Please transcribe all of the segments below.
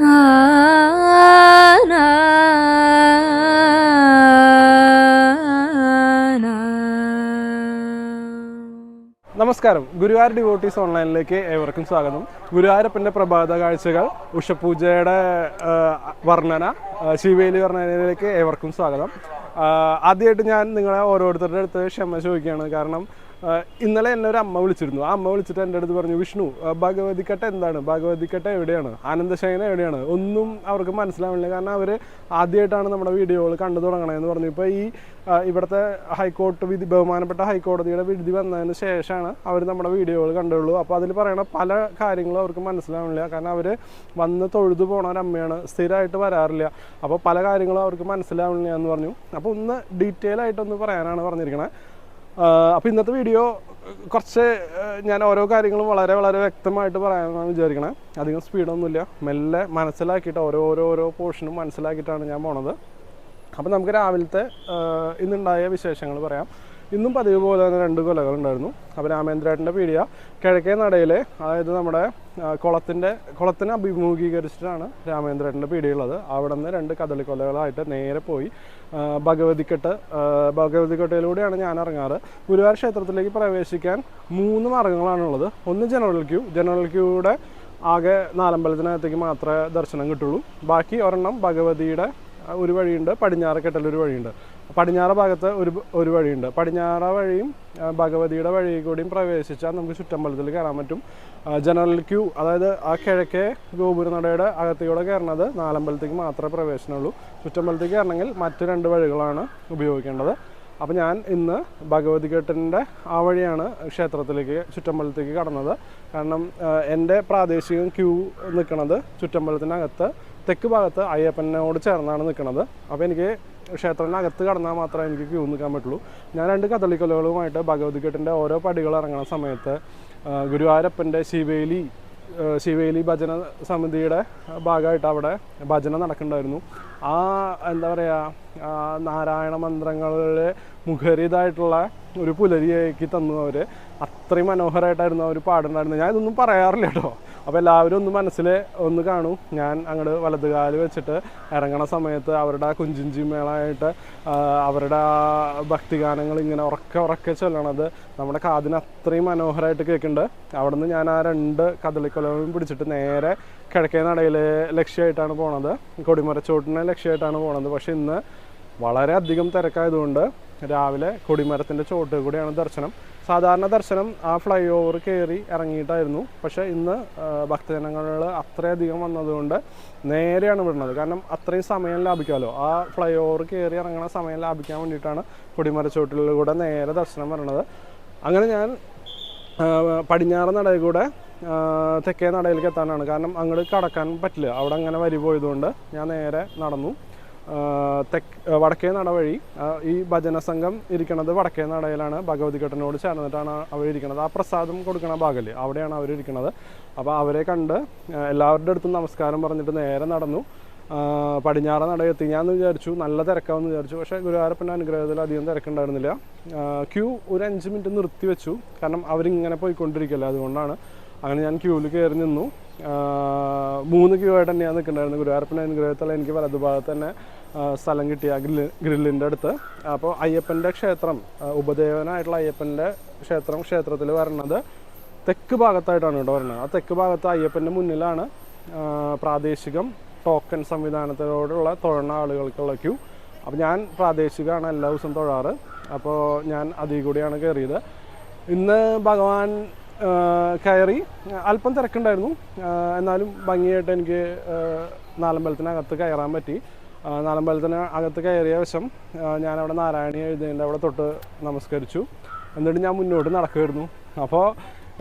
നമസ്കാരം. ഗുരുവായൂർ ഡിവോട്ടീസ് ഓൺലൈനിലേക്ക് ഏവർക്കും സ്വാഗതം. ഗുരുവായൂരപ്പന്റെ പ്രഭാത കാഴ്ചകൾ ഉഷപൂജയുടെ വർണന ശിവേലി വർണനയിലേക്ക് ഏവർക്കും സ്വാഗതം. ആദ്യമായിട്ട് ഞാൻ നിങ്ങളെ ഓരോരുത്തരുടെ അടുത്ത് ക്ഷമ ചോദിക്കുകയാണ്. കാരണം ഇന്നലെ എന്നെ ഒരു അമ്മ വിളിച്ചിരുന്നു. ആ അമ്മ വിളിച്ചിട്ട് എന്റെ അടുത്ത് പറഞ്ഞു വിഷ്ണു ഭഗവതിക്കട്ട എന്താണ്? ഭഗവതിക്കട്ട എവിടെയാണ്? ആനന്ദശയന എവിടെയാണ്? ഒന്നും അവർക്ക് മനസ്സിലാവില്ല കാരണം അവർ ആദ്യമായിട്ടാണ് നമ്മുടെ വീഡിയോകൾ കണ്ടു തുടങ്ങണതെന്ന് പറഞ്ഞു. ഇപ്പോൾ ഈ ഇവിടുത്തെ ഹൈക്കോടതി വിധി ബഹുമാനപ്പെട്ട ഹൈക്കോടതിയുടെ വിധി വന്നതിന് ശേഷമാണ് അവർ നമ്മുടെ വീഡിയോകൾ കണ്ടുള്ളൂ. അപ്പോൾ അതിൽ പറയണ പല കാര്യങ്ങളും അവർക്ക് മനസ്സിലാവില്ല കാരണം അവർ വന്ന് തൊഴുതു പോണ ഒരു അമ്മയാണ് സ്ഥിരമായിട്ട് വരാറില്ല. അപ്പോൾ പല കാര്യങ്ങളും അവർക്ക് മനസ്സിലാവില്ല എന്ന് പറഞ്ഞു. അപ്പോൾ ഒന്ന് ഡീറ്റെയിൽ ആയിട്ടൊന്ന് പറയാനാണ് പറഞ്ഞിരിക്കണത് അപ്പോൾ ഇന്നത്തെ വീഡിയോ കുറച്ച് ഞാൻ ഓരോ കാര്യങ്ങളും വളരെ വളരെ വ്യക്തമായിട്ട് പറയാനാണ് വിചാരിക്കണേ. അധികം സ്പീഡൊന്നുമില്ല മെല്ലെ മനസ്സിലാക്കിയിട്ട് ഓരോ ഓരോ ഓരോ പോർഷനും മനസ്സിലാക്കിയിട്ടാണ് ഞാൻ പോണത്. അപ്പോൾ നമുക്ക് രാവിലത്തെ ഇന്നുണ്ടായ വിശേഷങ്ങൾ പറയാം. ഇന്നും പതിവ് പോലെ തന്നെ രണ്ട് കൊലകളുണ്ടായിരുന്നു. അപ്പോൾ രാമേന്ദ്രേട്ടന്റെ പീഡിയ കിഴക്കേ നടയിലെ അതായത് നമ്മുടെ കുളത്തിന്റെ കുളത്തിനെ അഭിമുഖീകരിച്ചിട്ടാണ് രാമേന്ദ്രേട്ടന്റെ പീഡിയുള്ളത് അവിടെ നിന്ന് രണ്ട് കദളിക്കൊലകളായിട്ട് നേരെ പോയി ഭഗവതിക്കെട്ട് ഭഗവതിക്കെട്ടയിലൂടെയാണ് ഞാൻ ഇറങ്ങാറ്. ഗുരുവായൂർ ക്ഷേത്രത്തിലേക്ക് പ്രവേശിക്കാൻ മൂന്ന് മാർഗങ്ങളാണുള്ളത്. ഒന്ന് ജനറൽ ക്യൂ. ജനറൽ ക്യൂയുടെ ആകെ നാലമ്പലത്തിനകത്തേക്ക് മാത്രമേ ദർശനം കിട്ടുള്ളൂ. ബാക്കി ഒരെണ്ണം ഭഗവതിയുടെ ഒരു വഴിയുണ്ട് പടിഞ്ഞാറ് കെട്ടലൊരു വഴിയുണ്ട്. പടിഞ്ഞാറ് ഭാഗത്ത് ഒരു ഒരു വഴിയുണ്ട്. പടിഞ്ഞാറ വഴിയും ഭഗവതിയുടെ വഴി കൂടിയും പ്രവേശിച്ചാൽ നമുക്ക് ചുറ്റമ്പലത്തിൽ കയറാൻ പറ്റും. ജനറൽ ക്യൂ അതായത് ആ കിഴക്കേ ഗോപുരനടയുടെ അകത്തേക്കൂടെ കയറണത് നാലമ്പലത്തേക്ക് മാത്രമേ പ്രവേശനമുള്ളൂ ചുറ്റമ്പലത്തേക്ക് കയറണമെങ്കിൽ മറ്റു രണ്ട് വഴികളാണ് ഉപയോഗിക്കേണ്ടത്. അപ്പോൾ ഞാൻ ഇന്ന് ഭഗവതി കെട്ടിന്റെ ആ വഴിയാണ് ക്ഷേത്രത്തിലേക്ക് ചുറ്റമ്പലത്തേക്ക് കടന്നത്. കാരണം എന്റെ പ്രാദേശികം ക്യൂ നിൽക്കുന്നത് ചുറ്റമ്പലത്തിനകത്ത് തെക്ക് ഭാഗത്ത് അയ്യപ്പനോട് ചേർന്നാണ് നിൽക്കുന്നത് അപ്പോൾ എനിക്ക് ക്ഷേത്രത്തിനകത്ത് കടന്നാൽ മാത്രമേ എനിക്ക് ക്യൂ നിൽക്കാൻ പറ്റുള്ളൂ. ഞാൻ രണ്ട് കദളിക്കൊലകളുമായിട്ട് ഭഗവതികേട്ടന്റെ ഓരോ പടികൾ ഇറങ്ങുന്ന സമയത്ത് ഗുരുവായൂരപ്പന്റെ ശിവേലി ശിവേലി ഭജന സമിതിയുടെ ഭാഗമായിട്ട് അവിടെ ഭജന നടക്കുന്നുണ്ടായിരുന്നു. ആ എന്താ പറയുക നാരായണ മന്ത്രങ്ങളിലെ മുഖരിതായിട്ടുള്ള ഒരു പുലരിയാക്കി തന്നു അവർ അത്രയും മനോഹരമായിട്ടായിരുന്നു അവർ പാടുണ്ടായിരുന്നത് ഞാൻ ഇതൊന്നും പറയാറില്ല കേട്ടോ. അപ്പോൾ എല്ലാവരും ഒന്ന് മനസ്സിൽ ഒന്ന് കാണും. ഞാൻ അങ്ങോട്ട് വലതുകാൽ വെച്ചിട്ട് ഇറങ്ങണ സമയത്ത് അവരുടെ കുഞ്ചിഞ്ചി മേളമായിട്ട് ആ, അവരുടെ ആ ഭക്തിഗാനങ്ങൾ ഇങ്ങനെ ഉറക്കെ ഉറക്കെ ചൊല്ലണത് നമ്മുടെ കാതിന് അത്രയും മനോഹരമായിട്ട് കേൾക്കുന്നുണ്ട്. അവിടുന്ന് ഞാൻ ആ രണ്ട് കദളിക്കൊലവും പിടിച്ചിട്ട് നേരെ കിഴക്കേ നടയിൽ ലക്ഷ്യമായിട്ടാണ് പോണത്. കൊടിമരച്ചോട്ടിനെ ലക്ഷ്യമായിട്ടാണ് പോണത്. പക്ഷെ ഇന്ന് വളരെയധികം തിരക്കായതുകൊണ്ട് രാവിലെ കൊടിമരത്തിന്റെ ചോട്ട് കൂടിയാണ് ദർശനം. സാധാരണ ദർശനം ആ ഫ്ലൈ ഓവർ കയറി ഇറങ്ങിയിട്ടായിരുന്നു. പക്ഷേ ഇന്ന് ഭക്തജനങ്ങൾ അത്രയധികം വന്നതുകൊണ്ട് നേരെയാണ് വിടുന്നത്. കാരണം അത്രയും സമയം ലാഭിക്കാമല്ലോ. ആ ഫ്ലൈ ഓവർ കയറി ഇറങ്ങുന്ന സമയം ലാഭിക്കാൻ വേണ്ടിയിട്ടാണ് കൊടിമരച്ചോട്ടിലൂടെ നേരെ ദർശനം വരുന്നത് അങ്ങനെ ഞാൻ പടിഞ്ഞാറ് നടയിൽ കൂടെ തെക്കേ നടയിലേക്ക് എത്താനാണ്. കാരണം അങ്ങോട്ട് കടക്കാൻ പറ്റില്ല. അവിടെ അങ്ങനെ വരി പോയതുകൊണ്ട് ഞാൻ നേരെ നടന്നു. തെക്ക് വടക്കേ നട വഴി ഈ ഭജന സംഘം ഇരിക്കുന്നത് വടക്കേ നടയിലാണ് ഭഗവതി ഘട്ടനോട് ചേർന്നിട്ടാണ് അവർ ഇരിക്കുന്നത് ആ പ്രസാദം കൊടുക്കുന്ന ഭാഗല്ലേ അവിടെയാണ് അവർ ഇരിക്കുന്നത് അപ്പോൾ അവരെ കണ്ട് എല്ലാവരുടെ അടുത്തും നമസ്കാരം പറഞ്ഞിട്ട് നേരെ നടന്നു. പടിഞ്ഞാറ നടയെത്തി ഞാൻ വിചാരിച്ചു നല്ല തിരക്കാവെന്ന് വിചാരിച്ചു. പക്ഷേ ഗുരുവായൂരപ്പന്റെ അനുഗ്രഹത്തിൽ അധികം തിരക്കുണ്ടായിരുന്നില്ല. ക്യൂ ഒരു അഞ്ച് മിനിറ്റ് നിർത്തി വെച്ചു. കാരണം അവരിങ്ങനെ പോയിക്കൊണ്ടിരിക്കല്ലേ അതുകൊണ്ടാണ് അങ്ങനെ ഞാൻ ക്യൂവിൽ കയറി നിന്നു. മൂന്ന് ക്യൂ ആയിട്ട് ഞാൻ നിൽക്കുന്നുണ്ടായിരുന്നത് ഗുരുവായൂരപ്പന്റെ അനുഗ്രഹത്തിൽ എനിക്ക് വലതുഭാഗത്ത് തന്നെ സ്ഥലം കിട്ടിയ ഗ്രില്ല് ഗ്രില്ലിന്റെ അടുത്ത്. അപ്പോൾ അയ്യപ്പന്റെ ക്ഷേത്രം ഉപദേവനായിട്ടുള്ള അയ്യപ്പന്റെ ക്ഷേത്രം ക്ഷേത്രത്തിൽ വരണത് തെക്ക് ഭാഗത്തായിട്ടാണ് ഇവിടെ വരുന്നത് ആ തെക്ക് ഭാഗത്ത് അയ്യപ്പന്റെ മുന്നിലാണ് പ്രാദേശികം ടോക്കൺ സംവിധാനത്തിനോടുള്ള തൊഴുന്ന ആളുകൾക്കുള്ള ക്യൂ അപ്പോൾ ഞാൻ പ്രാദേശികമാണ് എല്ലാ ദിവസവും തൊഴാറ്. അപ്പോൾ ഞാൻ അതിൽ കൂടിയാണ് കയറിയത് ഇന്ന് ഭഗവാൻ കയറി അല്പം തിരക്കുണ്ടായിരുന്നു. എന്നാലും ഭംഗിയായിട്ട് എനിക്ക് നാലമ്പലത്തിനകത്ത് കയറാൻ പറ്റി. നാലമ്പലത്തിന് അകത്ത് കയറിയ വശം ഞാനവിടെ നാരായണി എഴുതിയതിന്റെ അവിടെ തൊട്ട് നമസ്കരിച്ചു. എന്നിട്ട് ഞാൻ മുന്നോട്ട് നടക്കുമായിരുന്നു അപ്പോൾ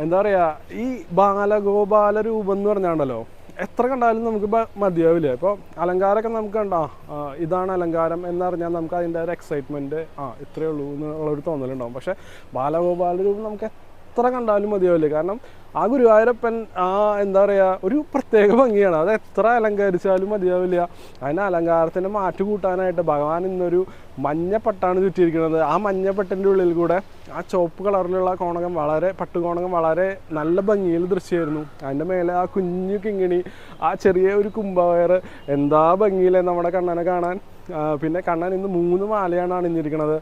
എന്താ പറയുക ഈ ബാലഗോപാല രൂപം എന്ന് പറഞ്ഞാണ്ടല്ലോ എത്ര കണ്ടാലും നമുക്ക് മതിയാവില്ല. ഇപ്പോൾ അലങ്കാരമൊക്കെ നമുക്ക് കണ്ടാ ഇതാണ് അലങ്കാരം എന്നറിഞ്ഞാൽ നമുക്ക് അതിന്റെ ഒരു എക്സൈറ്റ്മെന്റ് ആ ഇത്രയേ ഉള്ളൂ എന്നുള്ളൊരു തോന്നലുണ്ടാവും. പക്ഷേ ബാലഗോപാല രൂപം നമുക്ക് എത്ര കണ്ടാലും മതിയാവില്ല? കാരണം ആ ഗുരുവായൂരപ്പൻ ആ എന്താ പറയുക ഒരു പ്രത്യേക ഭംഗിയാണ്. അത് എത്ര അലങ്കരിച്ചാലും മതിയാവില്ല. അതിന് അലങ്കാരത്തിന്റെ മാറ്റു കൂട്ടാനായിട്ട് ഭഗവാൻ ഇന്നൊരു മഞ്ഞപ്പട്ടാണ് ചുറ്റിയിരിക്കുന്നത്. ആ മഞ്ഞപ്പട്ടിന്റെ ഉള്ളിൽ കൂടെ ആ ചുവപ്പ് കളറിലുള്ള കോണകം വളരെ പട്ടുകോണകം വളരെ നല്ല ഭംഗിയിൽ ദൃശ്യമായിരുന്നു. അതിന്റെ മേലെ ആ കുഞ്ഞു കിങ്ങിണി ആ ചെറിയ ഒരു കുംഭവയർ എന്താ ഭംഗിയിലെ നമ്മുടെ കണ്ണനെ കാണാൻ? പിന്നെ കണ്ണൻ ഇന്ന് മൂന്ന് മാലയാണ് അണിഞ്ഞിരിക്കുന്നത്.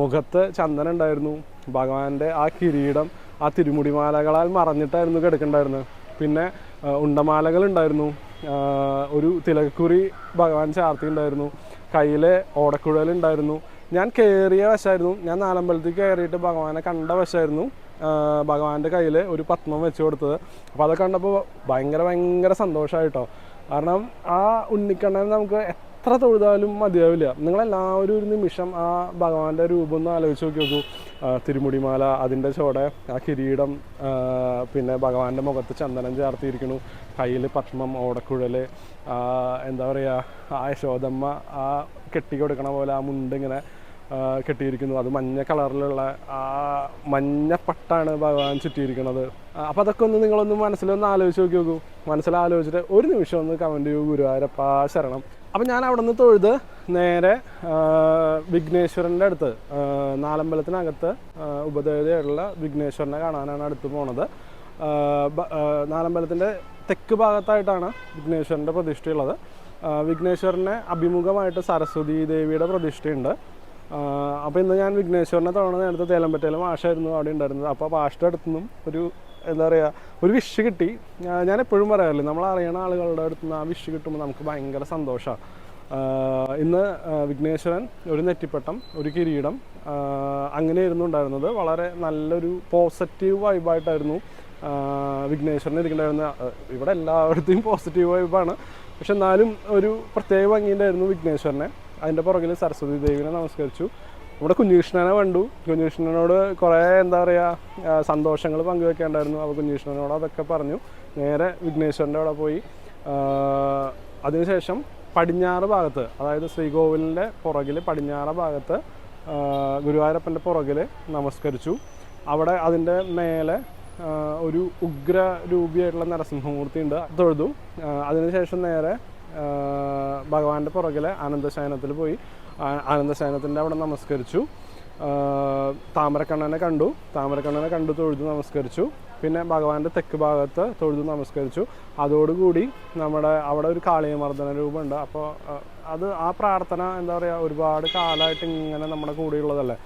മുഖത്ത് ചന്ദനം ഉണ്ടായിരുന്നു. ഭഗവാന്റെ ആ കിരീടം ആ തിരുമുടിമാലകളാൽ മറഞ്ഞിട്ടായിരുന്നു കിടക്കണ്ടായിരുന്നത് പിന്നെ ഉണ്ടായിരുന്നു ഒരു തിലക്കുറി ഭഗവാൻ ചാർത്തിണ്ടായിരുന്നു കയ്യിൽ ഓടക്കുഴലുണ്ടായിരുന്നു. ഞാൻ കയറിയ വശമായിരുന്നു ഞാൻ നാലമ്പലത്തിൽ കയറിയിട്ട് ഭഗവാനെ കണ്ട വശമായിരുന്നു ഭഗവാന്റെ കയ്യിൽ ഒരു പത്മം വെച്ച് കൊടുത്തത്. അപ്പോൾ അത് കണ്ടപ്പോൾ ഭയങ്കര ഭയങ്കര സന്തോഷമായിട്ടോ കാരണം ആ ഉണ്ണിക്കണ്ണൻ നമുക്ക് എത്ര തൊഴുതാലും മതിയാവില്ല. നിങ്ങളെല്ലാവരും ഒരു നിമിഷം ആ ഭഗവാന്റെ രൂപം ഒന്ന് ആലോചിച്ച് നോക്കി നോക്കൂ. തിരുമുടിമാല അതിന്റെ ചോടെ ആ കിരീടം പിന്നെ ഭഗവാന്റെ മുഖത്ത് ചന്ദനം ചേർത്തിയിരിക്കുന്നു. കയ്യിൽ പത്മം ഓടക്കുഴൽ എന്താ പറയുക ആ യശോദമ്മ ആ കെട്ടി കൊടുക്കണ പോലെ ആ മുണ്ട് ഇങ്ങനെ കെട്ടിയിരിക്കുന്നു. അത് മഞ്ഞ കളറിലുള്ള ആ മഞ്ഞ പട്ടാണ് ഭഗവാൻ ചുറ്റിയിരിക്കുന്നത്. അപ്പോൾ അതൊക്കെ ഒന്ന് നിങ്ങളൊന്ന് മനസ്സിലൊന്ന് ആലോചിച്ച് നോക്കി നോക്കൂ. മനസ്സിലാലോചിച്ചിട്ട് ഒരു നിമിഷം ഒന്ന് കമന്റ് ചെയ്യൂ. ഗുരുവായൂരപ്പ ശരണം. അപ്പം ഞാൻ അവിടെ നിന്ന് തൊഴുത് നേരെ വിഘ്നേശ്വരന്റെ അടുത്ത് നാലമ്പലത്തിനകത്ത് ഉപദേവതയായിട്ടുള്ള വിഘ്നേശ്വരനെ കാണാനാണ് അടുത്ത് പോണത്. നാലമ്പലത്തിന്റെ തെക്ക് ഭാഗത്തായിട്ടാണ് വിഘ്നേശ്വരന്റെ പ്രതിഷ്ഠയുള്ളത്. വിഘ്നേശ്വരനെ അഭിമുഖമായിട്ട് സരസ്വതി ദേവിയുടെ പ്രതിഷ്ഠയുണ്ട്. അപ്പോൾ ഇന്ന് ഞാൻ വിഘ്നേശ്വരനെ തവണ നേരത്തെ തേലമ്പറ്റയിലെ മാഷായിരുന്നു അവിടെ ഉണ്ടായിരുന്നത്. അപ്പോൾ മാഷിന്റെ അടുത്തു നിന്നും ഒരു എന്താ പറയുക ഒരു വിഷ് കിട്ടി. ഞാൻ എപ്പോഴും പറയാറില്ല നമ്മൾ അറിയണ ആളുകളുടെ അടുത്ത് നിന്ന് ആ വിഷ് കിട്ടുമ്പോൾ നമുക്ക് ഭയങ്കര സന്തോഷമാണ് ഇന്ന് വിഘ്നേശ്വരൻ ഒരു നെറ്റിപ്പട്ടം ഒരു കിരീടം അങ്ങനെ ഉണ്ടായിരുന്നത്. വളരെ നല്ലൊരു പോസിറ്റീവ് വൈബായിട്ടായിരുന്നു വിഘ്നേശ്വരൻ ഇരിക്കണ്ടായിരുന്ന ഇവിടെ എല്ലായിടത്തും പോസിറ്റീവ് വൈബാണ് പക്ഷെ എന്നാലും ഒരു പ്രത്യേക ഭംഗിയുണ്ടായിരുന്നു വിഘ്നേശ്വരനെ. അതിന്റെ പുറകിൽ സരസ്വതി ദേവിനെ നമസ്കരിച്ചു. ഇവിടെ കുഞ്ഞുകൃഷ്ണനെ കണ്ടു. കുഞ്ഞുകൃഷ്ണനോട് കുറേ എന്താ പറയുക സന്തോഷങ്ങൾ പങ്കുവെക്കേണ്ടായിരുന്നു. അപ്പോൾ കുഞ്ഞുകൃഷ്ണനോട് അതൊക്കെ പറഞ്ഞു. നേരെ വിഘ്നേശ്വരന്റെ അവിടെ പോയി. അതിനുശേഷം പടിഞ്ഞാറ് ഭാഗത്ത് അതായത് ശ്രീകോവിലിന്റെ പുറകിൽ പടിഞ്ഞാറ് ഭാഗത്ത് ഗുരുവായൂരപ്പന്റെ പുറകിൽ നമസ്കരിച്ചു. അവിടെ അതിന്റെ മേലെ ഒരു ഉഗ്ര രൂപിയായിട്ടുള്ള നരസിംഹമൂർത്തി ഉണ്ട്. തൊഴുതു. അതിനുശേഷം നേരെ ഭഗവാന്റെ പുറകിലെ ആനന്ദശയനത്തിൽ പോയി. ആനന്ദശയനത്തിന്റെ അവിടെ നമസ്കരിച്ചു. താമരക്കണ്ണനെ കണ്ടു. താമരക്കണ്ണനെ കണ്ടു തൊഴുതു നമസ്കരിച്ചു. പിന്നെ ഭഗവാന്റെ തെക്ക് ഭാഗത്ത് തൊഴുതു നമസ്കരിച്ചു. അതോടുകൂടി നമ്മുടെ അവിടെ ഒരു കാളിയമർദ്ദന രൂപമുണ്ട്. അപ്പോൾ അത് ആ പ്രാർത്ഥന എന്താ പറയുക ഒരുപാട് കാലമായിട്ട് ഇങ്ങനെ നമ്മുടെ കൂടെയുള്ളതല്ലേ?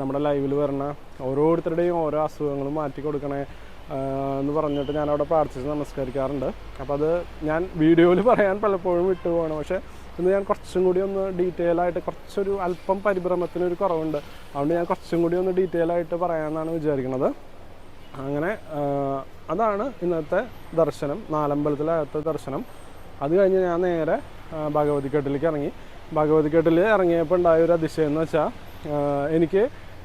നമ്മുടെ ലൈവിൽ വരണ ഓരോരുത്തരുടെയും ഓരോ അസുഖങ്ങളും മാറ്റി കൊടുക്കണേ എന്ന് പറഞ്ഞിട്ട് ഞാൻ അവിടെ പ്രാർത്ഥിച്ച് നമസ്കരിക്കാറുണ്ട്. അപ്പോൾ അത് ഞാൻ വീഡിയോയിൽ പറയാൻ പലപ്പോഴും വിട്ടുപോകണം പക്ഷേ ഇന്ന് ഞാൻ കുറച്ചും കൂടി ഒന്ന് ഡീറ്റെയിൽ ആയിട്ട് കുറച്ചൊരു അല്പം പരിഭ്രമത്തിനൊരു കുറവുണ്ട്. അതുകൊണ്ട് ഞാൻ കുറച്ചും കൂടി ഒന്ന് ഡീറ്റെയിൽ ആയിട്ട് പറയാമെന്നാണ് വിചാരിക്കുന്നത്. അങ്ങനെ അതാണ് ഇന്നത്തെ ദർശനം നാലമ്പലത്തിലകത്തെ ദർശനം. അത് കഴിഞ്ഞ് ഞാൻ നേരെ ഭഗവതിക്കെട്ടിലേക്ക് ഇറങ്ങി. ഭഗവതിക്കെട്ടിൽ ഇറങ്ങിയപ്പോൾ ഉണ്ടായ ഒരു അതിശയം എന്ന് വെച്ചാൽ എനിക്ക്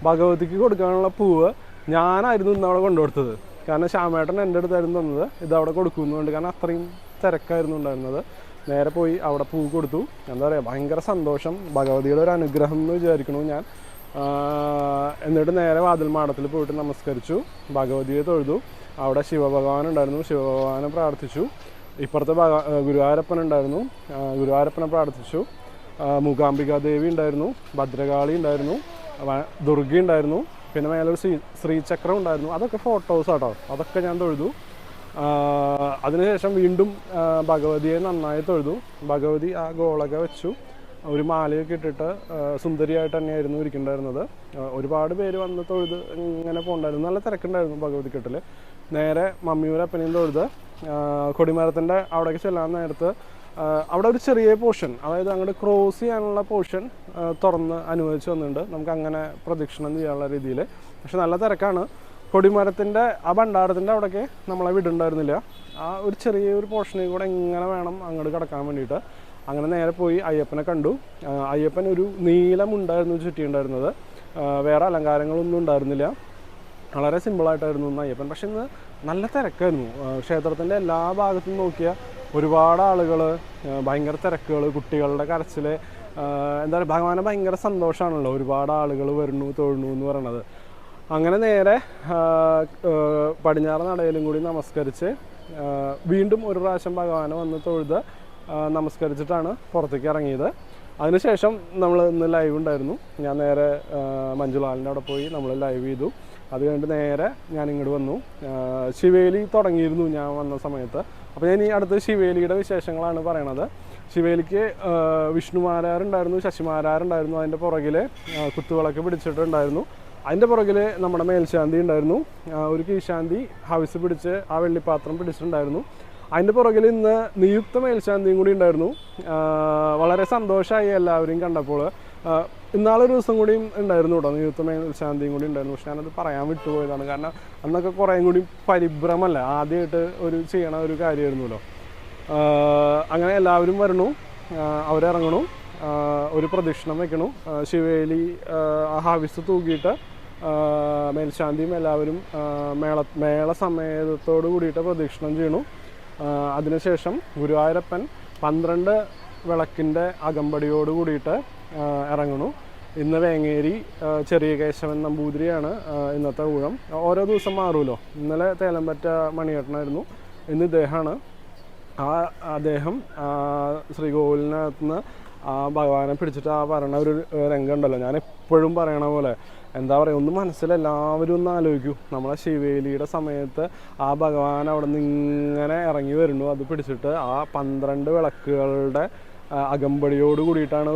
ഭഗവതിക്ക് കൊടുക്കാനുള്ള പൂവ് ഞാനായിരുന്നു ഇന്ന് അവിടെ കൊണ്ടുകൊടുത്തത്. കാരണം ശ്യാമേട്ടൻ എന്റെ അടുത്തായിരുന്നു തന്നത്. ഇത് അവിടെ കൊടുക്കുന്നുണ്ട് കാരണം അത്രയും തിരക്കായിരുന്നു ഉണ്ടായിരുന്നത്. നേരെ പോയി അവിടെ പൂ കൊടുത്തു. എന്താ പറയുക ഭയങ്കര സന്തോഷം. ഭഗവതിയുടെ ഒരു അനുഗ്രഹം എന്ന് വിചാരിക്കണു ഞാൻ. എന്നിട്ട് നേരെ വാതിൽ മാടത്തിൽ പോയിട്ട് നമസ്കരിച്ചു. ഭഗവതിയെ തൊഴുതു. അവിടെ ശിവഭഗവാൻ ഉണ്ടായിരുന്നു. ശിവഭഗവാനെ പ്രാർത്ഥിച്ചു. ഇപ്പുറത്തെ ഭഗ ഗുരുവായൂരപ്പൻ ഉണ്ടായിരുന്നു. ഗുരുവാരപ്പനെ പ്രാർത്ഥിച്ചു. മൂകാംബികാദേവി മൂകാംബിക ദേവി ഉണ്ടായിരുന്നു. ഭദ്രകാളി ഉണ്ടായിരുന്നു. ദുർഗ ഉണ്ടായിരുന്നു. പിന്നെ മേലൊരു ശ്രീ ശ്രീചക്രം ഉണ്ടായിരുന്നു. അതൊക്കെ ഫോട്ടോസ് ആട്ടോ. അതൊക്കെ ഞാൻ തൊഴുതു. അതിനുശേഷം വീണ്ടും ഭഗവതിയെ നന്നായി തൊഴുതു. ഭഗവതി ആ ഗോളൊക്കെ വെച്ചു. ഒരു മാലയൊക്കെ ഇട്ടിട്ട് സുന്ദരിയായിട്ട് തന്നെയായിരുന്നു ഇരിക്കുന്നുണ്ടായിരുന്നത്. ഒരുപാട് പേര് വന്ന് തൊഴുത് ഇങ്ങനെ പോകണ്ടായിരുന്നു. നല്ല തിരക്കുണ്ടായിരുന്നു ഭഗവതി കെട്ടിൽ നേരെ മമ്മിയൂരപ്പനെയും തൊഴുത്. കൊടിമരത്തിന്റെ അവിടേക്ക് ചെല്ലാൻ നേരത്ത് അവിടെ ഒരു ചെറിയ പോർഷൻ അതായത് അങ്ങോട്ട് ക്രോസ് ചെയ്യാനുള്ള പോർഷൻ തുറന്ന് അനുവദിച്ചു വന്നിട്ടുണ്ട് നമുക്ക് അങ്ങനെ പ്രദക്ഷിണം ചെയ്യാനുള്ള രീതിയിൽ. പക്ഷെ നല്ല തിരക്കാണ്. കൊടിമരത്തിന്റെ ആ ഭണ്ഡാരത്തിന്റെ അവിടേക്ക് നമ്മളെ വിടുണ്ടായിരുന്നില്ല. ആ ഒരു ചെറിയ ഒരു പോർഷനിൽ കൂടെ എങ്ങനെ വേണം അങ്ങോട്ട് കിടക്കാൻ വേണ്ടിയിട്ട്. അങ്ങനെ നേരെ പോയി അയ്യപ്പനെ കണ്ടു. അയ്യപ്പൻ ഒരു നീലമുണ്ടായിരുന്നു ചുറ്റിയുണ്ടായിരുന്നത് വേറെ അലങ്കാരങ്ങളൊന്നും ഉണ്ടായിരുന്നില്ല. വളരെ സിമ്പിളായിട്ടായിരുന്നു അയ്യപ്പൻ. പക്ഷെ ഇന്ന് നല്ല തിരക്കായിരുന്നു. ക്ഷേത്രത്തിന്റെ എല്ലാ ഭാഗത്തും നോക്കിയാൽ ഒരുപാട് ആളുകൾ ഭയങ്കര തിരക്കുകൾ കുട്ടികളുടെ കരച്ചിൽ എന്താ പറയുക ഭഗവാനെ ഭയങ്കര സന്തോഷമാണല്ലോ ഒരുപാട് ആളുകൾ വരുന്നു തൊഴുന്നു എന്ന് പറയണത്. അങ്ങനെ നേരെ പടിഞ്ഞാറ് നടയിലും കൂടി നമസ്കരിച്ച് വീണ്ടും ഒരു പ്രാവശ്യം ഭഗവാനെ വന്ന് തൊഴുത് നമസ്കരിച്ചിട്ടാണ് പുറത്തേക്ക് ഇറങ്ങിയത്. അതിനുശേഷം നമ്മൾ ഇന്ന് ലൈവ് ഉണ്ടായിരുന്നു. ഞാൻ നേരെ മഞ്ജുലാലിന്റെ അവിടെ പോയി നമ്മൾ ലൈവ് ചെയ്തു. അത് കഴിഞ്ഞിട്ട് നേരെ ഞാൻ ഇങ്ങോട്ട് വന്നു. ശിവേലി തുടങ്ങിയിരുന്നു ഞാൻ വന്ന സമയത്ത്. അപ്പോൾ ഞാൻ ഈ അടുത്ത് ശിവേലിയുടെ വിശേഷങ്ങളാണ് പറയണത്. ശിവേലിക്ക് വിഷ്ണുമാരാറുണ്ടായിരുന്നു ശശിമാരാറുണ്ടായിരുന്നു അതിന്റെ പുറകിൽ കുത്തുവിളക്ക് പിടിച്ചിട്ടുണ്ടായിരുന്നു. അതിന്റെ പുറകിൽ നമ്മുടെ മേൽശാന്തി ഉണ്ടായിരുന്നു. ഒരു കീശാന്തി ഹൗസ് പിടിച്ച് ആ വെള്ളിപ്പാത്രം പിടിച്ചിട്ടുണ്ടായിരുന്നു. അതിന്റെ പുറകിൽ ഇന്ന് നിയുക്ത മേൽശാന്തിയും കൂടി ഉണ്ടായിരുന്നു. വളരെ സന്തോഷമായി എല്ലാവരെയും കണ്ടപ്പോൾ ഇന്നാളൊരു ദിവസം കൂടിയും ഉണ്ടായിരുന്നു കേട്ടോ നിയുക്ത മേൽശാന്തിയും കൂടി ഉണ്ടായിരുന്നു. പക്ഷെ ഞാനത് പറയാൻ വിട്ടുപോയതാണ്. കാരണം അന്നൊക്കെ കുറേയും കൂടി പരിഭ്രമല്ല? ആദ്യമായിട്ട് ഒരു ചെയ്യണ ഒരു കാര്യമായിരുന്നല്ലോ അങ്ങനെ എല്ലാവരും വരണു അവരിറങ്ങണു. ഒരു പ്രദക്ഷിണം വെക്കണു. ശിവേലി ഹാവിസ് തൂക്കിയിട്ട് മേൽശാന്തിയും എല്ലാവരും മേള മേള സമേതത്തോട് കൂടിയിട്ട് പ്രദക്ഷിണം ചെയ്യണു. അതിനുശേഷം ഗുരുവായൂരപ്പൻ പന്ത്രണ്ട് വിളക്കിന്റെ അകമ്പടിയോട് കൂടിയിട്ട് ഇറങ്ങുന്നു. ഇന്ന് വേങ്ങേരി ചെറിയ കേശവൻ നമ്പൂതിരിയാണ് ഇന്നത്തെ ഊഴം. ഓരോ ദിവസം മാറുമല്ലോ ഇന്നലെ തേലമ്പറ്റ മണിയേട്ടനായിരുന്നു. ഇന്ന് ഇദ്ദേഹമാണ്. ആ അദ്ദേഹം ശ്രീകോവിലിനകത്ത് നിന്ന് ആ ഭഗവാനെ പിടിച്ചിട്ട് ആ പറയണ ഒരു രംഗമുണ്ടല്ലോ ഞാൻ എപ്പോഴും പറയണ പോലെ എന്താ പറയുക ഒന്ന് മനസ്സിൽ എല്ലാവരും ഒന്ന് ആലോചിക്കൂ. നമ്മളെ ശിവേലിയുടെ സമയത്ത് ആ ഭഗവാൻ അവിടെ നിന്ന് ഇങ്ങനെ ഇറങ്ങി വരുന്നു. അത് പിടിച്ചിട്ട് ആ പന്ത്രണ്ട് വിളക്കുകളുടെ അകമ്പടിയോട് കൂടിയിട്ടാണ്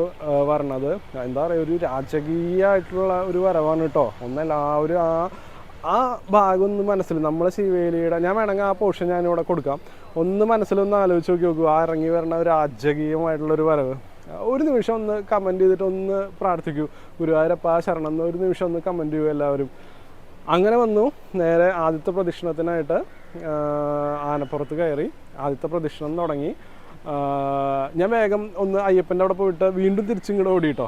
വരണത്. എന്താ പറയുക ഒരു രാജകീയമായിട്ടുള്ള ഒരു വരവാണ് കേട്ടോ ഒന്ന് എല്ലാവരും ആ ആ ഭാഗം ഒന്ന് മനസ്സിൽ നമ്മളെ ശിവേലിയുടെ ഞാൻ വേണമെങ്കിൽ ആ പോർഷൻ ഞാനിവിടെ കൊടുക്കാം. ഒന്ന് മനസ്സിലൊന്ന് ആലോചിച്ച് നോക്കി നോക്കൂ. ആ ഇറങ്ങി വരണ ഒരു രാജകീയമായിട്ടുള്ളൊരു വരവ്. ഒരു നിമിഷം ഒന്ന് കമന്റ് ചെയ്തിട്ട് ഒന്ന് പ്രാർത്ഥിക്കൂ. ഗുരുവായൂരപ്പ ശരണം എന്ന് ഒരു നിമിഷം ഒന്ന് കമന്റ് ചെയ്യൂ എല്ലാവരും. അങ്ങനെ വന്നു. നേരെ ആദ്യത്തെ പ്രദക്ഷിണത്തിനായിട്ട് ആനപ്പുറത്ത് കയറി. ആദ്യത്തെ പ്രദക്ഷിണം തുടങ്ങി. ഞാൻ വേഗം ഒന്ന് അയ്യപ്പന്റെ അവിടെ പോയിട്ട് വീണ്ടും തിരിച്ചിങ്ങോട്ട് ഓടിയിട്ടോ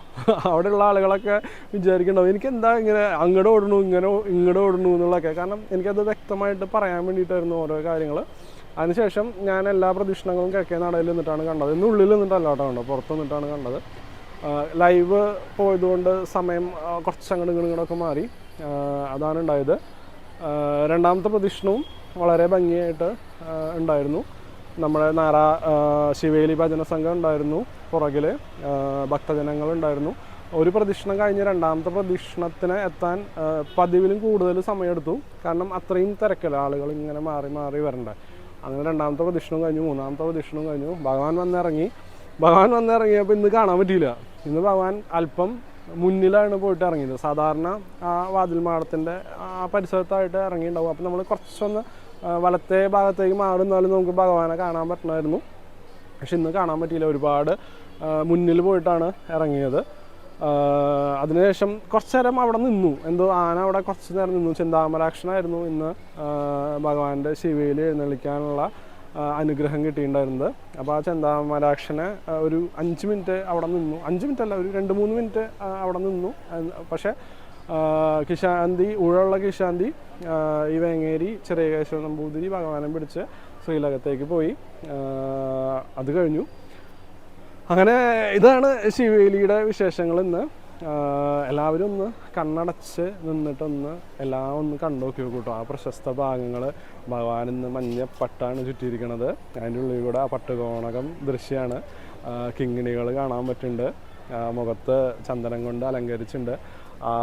അവിടെയുള്ള ആളുകളൊക്കെ വിചാരിക്കണ്ടോ എനിക്ക് എന്താ ഇങ്ങനെ അങ്ങോട്ട് ഓടണു ഇങ്ങനെ ഇങ്ങോട്ട് ഓടണു എന്നുള്ളതൊക്കെ. കാരണം എനിക്കത് വ്യക്തമായിട്ട് പറയാൻ വേണ്ടിയിട്ടായിരുന്നു ഓരോ കാര്യങ്ങൾ അതിനുശേഷം ഞാൻ എല്ലാ പ്രദക്ഷിണങ്ങളും കിഴക്കേ നടയിൽ നിന്നിട്ടാണ് കണ്ടത്. ഇന്ന് ഉള്ളിൽ നിന്നിട്ടല്ല കേട്ടോ കണ്ടത്. പുറത്ത് നിന്നിട്ടാണ് കണ്ടത്. ലൈവ് പോയതുകൊണ്ട് സമയം കുറച്ച് അങ്ങോട്ട് മാറി. അതാണ് ഉണ്ടായത്. രണ്ടാമത്തെ പ്രദക്ഷിണവും വളരെ ഭംഗിയായിട്ട് ഉണ്ടായിരുന്നു. നമ്മുടെ നാറ ശിവേലി ഭജന സംഘം ഉണ്ടായിരുന്നു പുറകിൽ ഭക്തജനങ്ങളുണ്ടായിരുന്നു ഒരു പ്രദക്ഷിണം കഴിഞ്ഞ് രണ്ടാമത്തെ പ്രദക്ഷിണത്തിന് എത്താൻ പതിവിലും കൂടുതൽ സമയമെടുത്തു. കാരണം അത്രയും തിരക്കല്ല ആളുകൾ ഇങ്ങനെ മാറി മാറി വരണ്ടേ. അങ്ങനെ രണ്ടാമത്തെ പ്രദക്ഷിണം കഴിഞ്ഞു മൂന്നാമത്തെ പ്രദക്ഷിണം കഴിഞ്ഞു. ഭഗവാൻ വന്നിറങ്ങി. ഭഗവാൻ വന്നിറങ്ങിയപ്പോൾ ഇന്ന് കാണാൻ പറ്റിയില്ല. ഇന്ന് ഭഗവാൻ അല്പം മുന്നിലാണ് പോയിട്ട് ഇറങ്ങിയത്. സാധാരണ ആ വാതിൽ മാടത്തിന്റെ ആ പരിസരത്തായിട്ട് ഇറങ്ങിയിട്ടുണ്ടാവും. അപ്പോൾ നമ്മൾ കുറച്ചൊന്ന് വലത്തെ ഭാഗത്തേക്ക് മാറുന്നാലും നമുക്ക് ഭഗവാനെ കാണാൻ പറ്റണമായിരുന്നു. പക്ഷെ ഇന്ന് കാണാൻ പറ്റിയില്ല. ഒരുപാട് മുന്നിൽ പോയിട്ടാണ് ഇറങ്ങിയത്. അതിനുശേഷം കുറച്ച് നേരം അവിടെ നിന്നു. എന്തോ ആന അവിടെ കുറച്ച് നേരം നിന്നു ചിന്താമരാക്ഷനായിരുന്നു ഇന്ന് ഭഗവാന്റെ ശിവയിൽ എഴുന്നള്ളിക്കാനുള്ള അനുഗ്രഹം കിട്ടിയിട്ടുണ്ടായിരുന്നത്. അപ്പോൾ ആ ചെന്താമരാക്ഷനെ ഒരു അഞ്ച് മിനിറ്റ് അവിടെ നിന്നു. അഞ്ച് മിനിറ്റ് അല്ല ഒരു രണ്ട് മൂന്ന് മിനിറ്റ് അവിടെ നിന്നു. പക്ഷേ കിശാന്തി ഊഴമുള്ള കിശാന്തി ഈ വേങ്ങേരി ചെറിയ കേശവ നമ്പൂതിരി ഭഗവാനെ പിടിച്ച് ശ്രീലകത്തേക്ക് പോയി. അത് കഴിഞ്ഞു. അങ്ങനെ ഇതാണ് ശിവേലിയുടെ വിശേഷങ്ങൾ ഇന്ന്. എല്ലാവരും ഒന്ന് കണ്ണടച്ച് നിന്നിട്ടൊന്ന് എല്ലാം ഒന്ന് കണ്ടു കൂട്ടോ ആ പ്രശസ്ത ഭാഗങ്ങൾ ഭഗവാൻ ഇന്ന് മഞ്ഞ പട്ടാണ് ചുറ്റിയിരിക്കുന്നത് അതിന്റെ ഉള്ളിൽ കൂടെ ആ പട്ടുകോണകം ദൃശ്യമാണ് കിങ്ങിണികൾ കാണാൻ പറ്റുന്നുണ്ട്. മുഖത്ത് ചന്ദനം കൊണ്ട് അലങ്കരിച്ചിട്ടുണ്ട്. ആ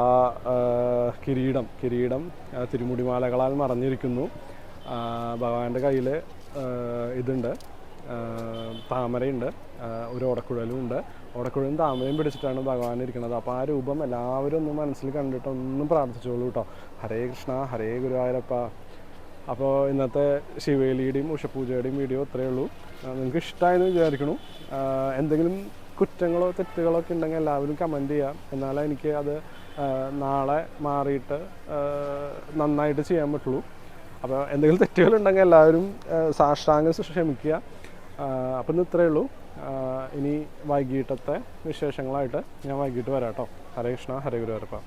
കിരീടം കിരീടം തിരുമുടിമാലകളാൽ മറഞ്ഞിരിക്കുന്നു. ഭഗവാന്റെ കയ്യിൽ ഇതുണ്ട്. താമരയുണ്ട്. ഒരു ഓടക്കുഴലും ഉണ്ട്. ഓടക്കുഴലും താമരയും പിടിച്ചിട്ടാണ് ഭഗവാൻ ഇരിക്കുന്നത്. അപ്പോൾ ആ രൂപം എല്ലാവരും ഒന്ന് മനസ്സിൽ കണ്ടിട്ട് ഒന്നും പ്രാർത്ഥിച്ചോളൂ കേട്ടോ ഹരേ കൃഷ്ണ ഹരേ ഗുരുവായൂരപ്പ. അപ്പോൾ ഇന്നത്തെ ശിവേലിയുടെയും ഉഷപൂജയുടെയും വീഡിയോ ഇത്രയേ ഉള്ളൂ. നിങ്ങൾക്ക് ഇഷ്ടമായെന്ന് വിചാരിക്കണു എന്തെങ്കിലും കുറ്റങ്ങളോ തെറ്റുകളോ ഒക്കെ ഉണ്ടെങ്കിൽ എല്ലാവരും കമന്റ് ചെയ്യാം. എന്നാലേ എനിക്ക് അത് നാളെ മാറിയിട്ട് നന്നായിട്ട് ചെയ്യാൻ പറ്റുള്ളൂ. അപ്പോൾ എന്തെങ്കിലും തെറ്റുകളുണ്ടെങ്കിൽ എല്ലാവരും സാഷ്ടാംഗം ക്ഷമിക്കുക. അപ്പം ഇന്ന് ഇത്രയേ ഉള്ളൂ. ഇനി വൈകിട്ടത്തെ വിശേഷങ്ങളായിട്ട് ഞാൻ വൈകിട്ട് വരാം കേട്ടോ ഹരേ കൃഷ്ണ ഹരേ ഗുരുവായൂരപ്പ.